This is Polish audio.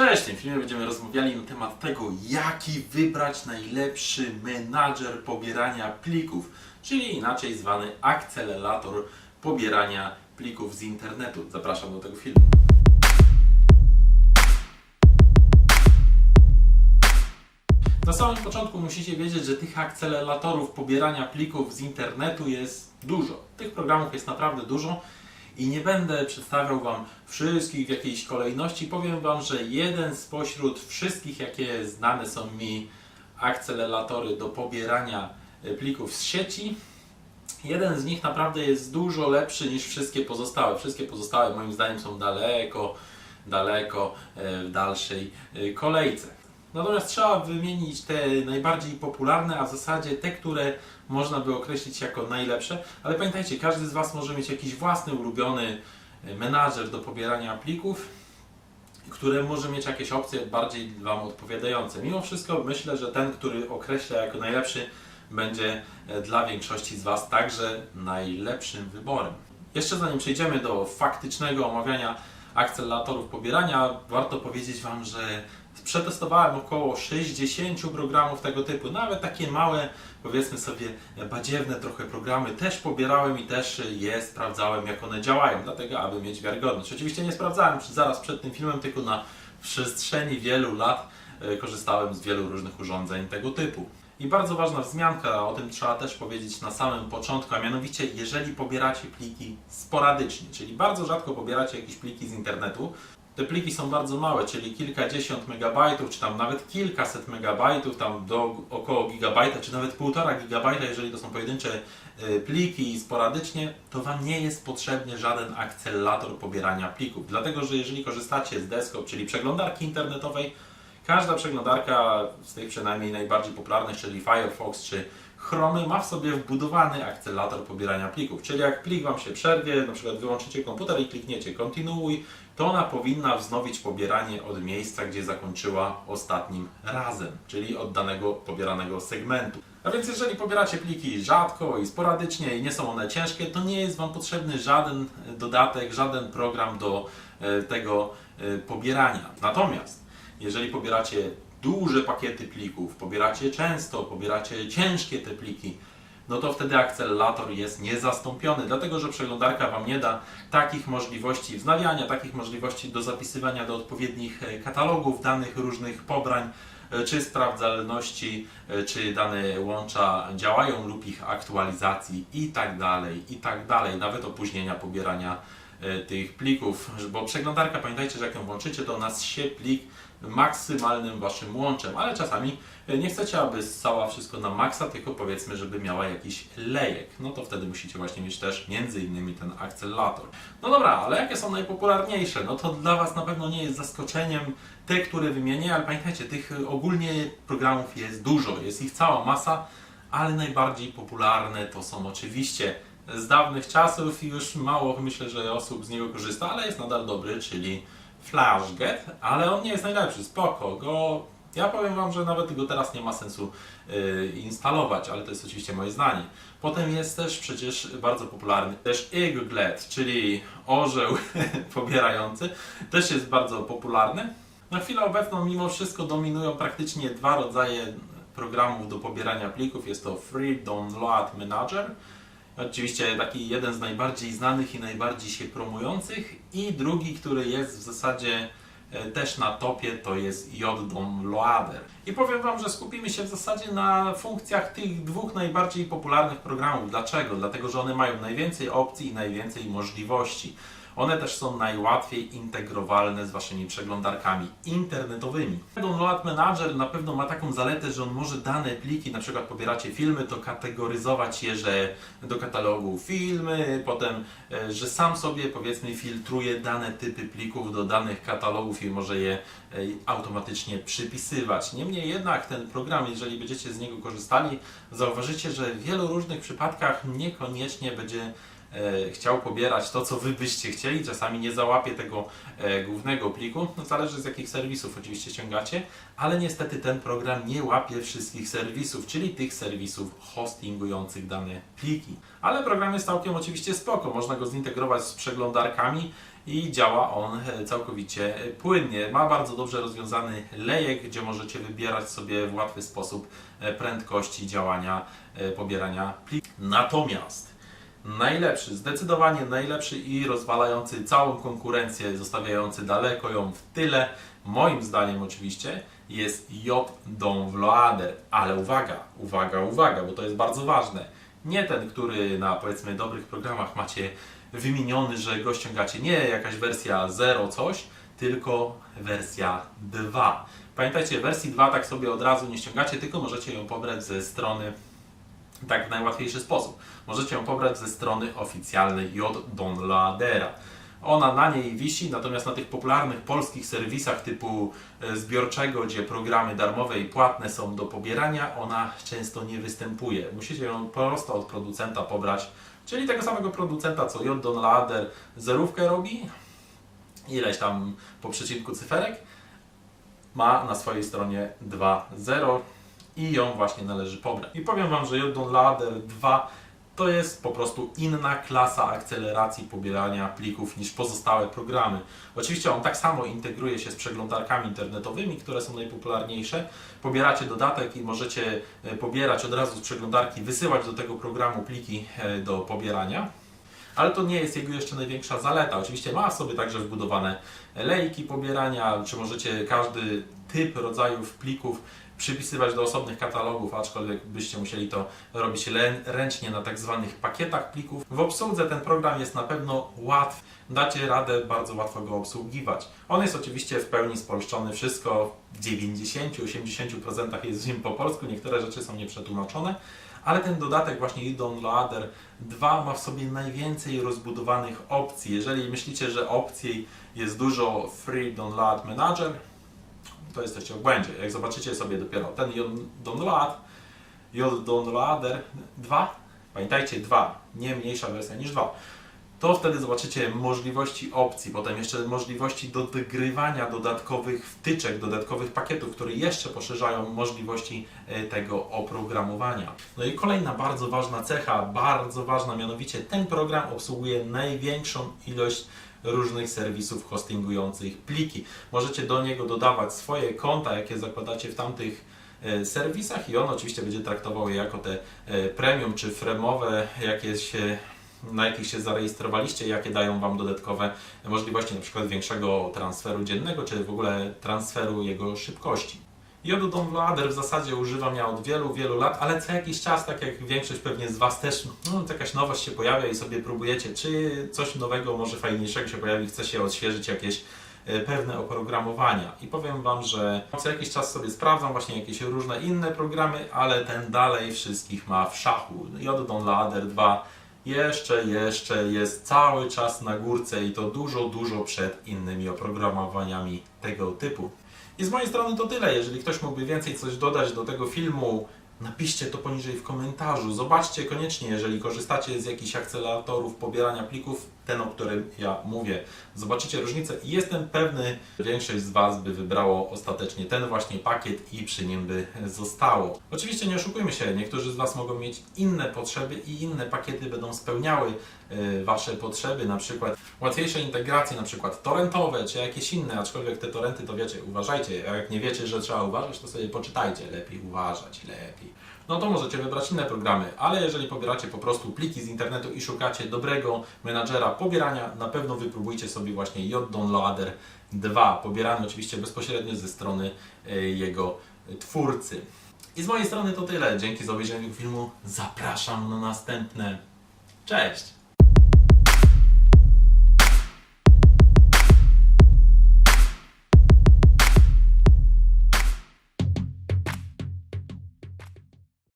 Cześć, w tym filmie będziemy rozmawiali na temat tego, jaki wybrać najlepszy menadżer pobierania plików, czyli inaczej zwany akcelerator pobierania plików z internetu. Zapraszam do tego filmu. Na samym początku musicie wiedzieć, że tych akceleratorów pobierania plików z internetu jest dużo. Tych programów jest naprawdę dużo i nie będę przedstawiał Wam wszystkich w jakiejś kolejności. Powiem Wam, że jeden spośród wszystkich, jakie znane są mi akceleratory do pobierania e, plików z sieci, jeden z nich naprawdę jest dużo lepszy niż wszystkie pozostałe. Wszystkie pozostałe moim zdaniem są daleko, daleko e, w dalszej e, kolejce. Natomiast trzeba wymienić te najbardziej popularne, a w zasadzie te, które można by określić jako najlepsze. Ale pamiętajcie, każdy z Was może mieć jakiś własny ulubiony e, menadżer do pobierania plików, które może mieć jakieś opcje bardziej Wam odpowiadające. Mimo wszystko myślę, że ten, który określa jako najlepszy, będzie e, dla większości z Was także najlepszym wyborem. Jeszcze zanim przejdziemy do faktycznego omawiania akceleratorów pobierania, warto powiedzieć Wam, że przetestowałem około 60 programów tego typu, nawet takie małe, powiedzmy sobie badziewne trochę programy też pobierałem i też je sprawdzałem jak one działają, dlatego aby mieć wiarygodność. Oczywiście nie sprawdzałem zaraz przed tym filmem, tylko na przestrzeni wielu lat e, korzystałem z wielu różnych urządzeń tego typu. I bardzo ważna wzmianka, o tym trzeba też powiedzieć na samym początku, a mianowicie jeżeli pobieracie pliki sporadycznie, czyli bardzo rzadko pobieracie jakieś pliki z internetu, te pliki są bardzo małe, czyli kilkadziesiąt megabajtów, czy tam nawet kilkaset megabajtów, tam do około gigabajta, czy nawet półtora gigabajta, jeżeli to są pojedyncze y, pliki i sporadycznie, to Wam nie jest potrzebny żaden akcelerator pobierania plików. Dlatego, że jeżeli korzystacie z Desktop, czyli przeglądarki internetowej, każda przeglądarka z tych przynajmniej najbardziej popularnych, czyli Firefox czy Chrome ma w sobie wbudowany akcelerator pobierania plików. Czyli jak plik Wam się przerwie, na przykład wyłączycie komputer i klikniecie kontynuuj, to ona powinna wznowić pobieranie od miejsca, gdzie zakończyła ostatnim razem, czyli od danego pobieranego segmentu. A więc jeżeli pobieracie pliki rzadko i sporadycznie i nie są one ciężkie, to nie jest Wam potrzebny żaden dodatek, żaden program do e, tego e, pobierania. Natomiast jeżeli pobieracie duże pakiety plików, pobieracie często, pobieracie ciężkie te pliki, no to wtedy akcelerator jest niezastąpiony, dlatego że przeglądarka Wam nie da takich możliwości wznawiania, takich możliwości do zapisywania do odpowiednich e, katalogów danych różnych pobrań, e, czy sprawdzalności, e, czy dane łącza działają lub ich aktualizacji i tak dalej, i tak dalej, nawet opóźnienia pobierania tych plików, bo przeglądarka, pamiętajcie, że jak ją włączycie, to ona się plik maksymalnym Waszym łączem, ale czasami nie chcecie, aby ssała wszystko na maksa, tylko powiedzmy, żeby miała jakiś lejek. No to wtedy musicie właśnie mieć też między innymi ten akcelerator. No dobra, ale jakie są najpopularniejsze? No to dla Was na pewno nie jest zaskoczeniem te, które wymienię, ale pamiętajcie, tych ogólnie programów jest dużo, jest ich cała masa, ale najbardziej popularne to są oczywiście z dawnych czasów i już mało myślę, że osób z niego korzysta, ale jest nadal dobry, czyli FlashGet, ale on nie jest najlepszy, spoko, go ja powiem Wam, że nawet go teraz nie ma sensu yy, instalować, ale to jest oczywiście moje zdanie. Potem jest też przecież bardzo popularny też Iglet, czyli orzeł pobierający, też jest bardzo popularny. Na chwilę obecną mimo wszystko dominują praktycznie dwa rodzaje programów do pobierania plików. Jest to Free Download Manager, Oczywiście taki jeden z najbardziej znanych i najbardziej się promujących i drugi, który jest w zasadzie e, też na topie, to jest Joddom Loader. I powiem Wam, że skupimy się w zasadzie na funkcjach tych dwóch najbardziej popularnych programów. Dlaczego? Dlatego, że one mają najwięcej opcji i najwięcej możliwości. One też są najłatwiej integrowalne z Waszymi przeglądarkami internetowymi. Download Manager na pewno ma taką zaletę, że on może dane pliki, na przykład pobieracie filmy, to kategoryzować je, że do katalogu filmy, potem, e, że sam sobie powiedzmy filtruje dane typy plików do danych katalogów i może je e, automatycznie przypisywać. Niemniej jednak ten program, jeżeli będziecie z niego korzystali, zauważycie, że w wielu różnych przypadkach niekoniecznie będzie chciał pobierać to, co Wy byście chcieli. Czasami nie załapie tego e, głównego pliku. No, zależy z jakich serwisów oczywiście ściągacie, ale niestety ten program nie łapie wszystkich serwisów, czyli tych serwisów hostingujących dane pliki. Ale program jest całkiem oczywiście spoko. Można go zintegrować z przeglądarkami i działa on e, całkowicie e, płynnie. Ma bardzo dobrze rozwiązany lejek, gdzie możecie wybierać sobie w łatwy sposób e, prędkości działania e, pobierania plików. Natomiast najlepszy, zdecydowanie najlepszy i rozwalający całą konkurencję, zostawiający daleko ją w tyle, moim zdaniem oczywiście, jest Job Donvloader. Ale uwaga, uwaga, uwaga, bo to jest bardzo ważne. Nie ten, który na powiedzmy dobrych programach macie wymieniony, że go ściągacie. Nie jakaś wersja 0 coś, tylko wersja 2. Pamiętajcie, wersji 2 tak sobie od razu nie ściągacie, tylko możecie ją pobrać ze strony tak w najłatwiejszy sposób. Możecie ją pobrać ze strony oficjalnej J. Donladera. Ona na niej wisi, natomiast na tych popularnych polskich serwisach typu e, zbiorczego, gdzie programy darmowe i płatne są do pobierania, ona często nie występuje. Musicie ją prosto od producenta pobrać, czyli tego samego producenta co J. Donlader zerówkę robi, ileś tam po przecinku cyferek, ma na swojej stronie 2.0 i ją właśnie należy pobrać. I powiem Wam, że Jodon Ladder 2 to jest po prostu inna klasa akceleracji pobierania plików niż pozostałe programy. Oczywiście on tak samo integruje się z przeglądarkami internetowymi, które są najpopularniejsze. Pobieracie dodatek i możecie e, pobierać od razu z przeglądarki, wysyłać do tego programu pliki e, do pobierania. Ale to nie jest jego jeszcze największa zaleta. Oczywiście ma w sobie także wbudowane lejki pobierania, czy możecie każdy typ rodzajów plików przypisywać do osobnych katalogów, aczkolwiek byście musieli to robić ręcznie na tak zwanych pakietach plików. W obsłudze ten program jest na pewno łatwy. Dacie radę bardzo łatwo go obsługiwać. On jest oczywiście w pełni spolszczony, wszystko w 90-80% jest w nim po polsku, niektóre rzeczy są nieprzetłumaczone, ale ten dodatek właśnie Downloader 2 ma w sobie najwięcej rozbudowanych opcji. Jeżeli myślicie, że opcji jest dużo Free Download Manager, to jesteście w błędzie. Jak zobaczycie sobie dopiero ten Download, Downloader 2, pamiętajcie 2, nie mniejsza wersja niż 2, to wtedy zobaczycie możliwości opcji, potem jeszcze możliwości do dogrywania dodatkowych wtyczek, dodatkowych pakietów, które jeszcze poszerzają możliwości e, tego oprogramowania. No i kolejna bardzo ważna cecha, bardzo ważna, mianowicie ten program obsługuje największą ilość różnych serwisów hostingujących pliki. Możecie do niego dodawać swoje konta, jakie zakładacie w tamtych e, serwisach i on oczywiście będzie traktował je jako te e, premium czy fremowe, jakie się na jakich się zarejestrowaliście, jakie dają Wam dodatkowe możliwości, na przykład większego transferu dziennego, czy w ogóle transferu jego szybkości. Jodu Downloader w zasadzie używam ja od wielu, wielu lat, ale co jakiś czas, tak jak większość pewnie z Was też, no, jakaś nowość się pojawia i sobie próbujecie, czy coś nowego, może fajniejszego się pojawi, chce się odświeżyć jakieś e, pewne oprogramowania. I powiem Wam, że co jakiś czas sobie sprawdzam właśnie jakieś różne inne programy, ale ten dalej wszystkich ma w szachu. Jodu Downloader 2 jeszcze, jeszcze jest cały czas na górce i to dużo, dużo przed innymi oprogramowaniami tego typu. I z mojej strony to tyle. Jeżeli ktoś mógłby więcej coś dodać do tego filmu, napiszcie to poniżej w komentarzu. Zobaczcie koniecznie, jeżeli korzystacie z jakichś akceleratorów pobierania plików, ten, o którym ja mówię. Zobaczycie różnicę i jestem pewny, większość z Was by wybrało ostatecznie ten właśnie pakiet i przy nim by zostało. Oczywiście nie oszukujmy się, niektórzy z Was mogą mieć inne potrzeby i inne pakiety będą spełniały e, Wasze potrzeby, na przykład łatwiejsze integracje, na przykład torrentowe, czy jakieś inne, aczkolwiek te torrenty to wiecie, uważajcie, a jak nie wiecie, że trzeba uważać, to sobie poczytajcie, lepiej uważać, lepiej. No to możecie wybrać inne programy, ale jeżeli pobieracie po prostu pliki z internetu i szukacie dobrego menadżera pobierania, na pewno wypróbujcie sobie właśnie JDownloader 2, pobierany oczywiście bezpośrednio ze strony e, jego twórcy. I z mojej strony to tyle. Dzięki za obejrzenie filmu. Zapraszam na następne. Cześć!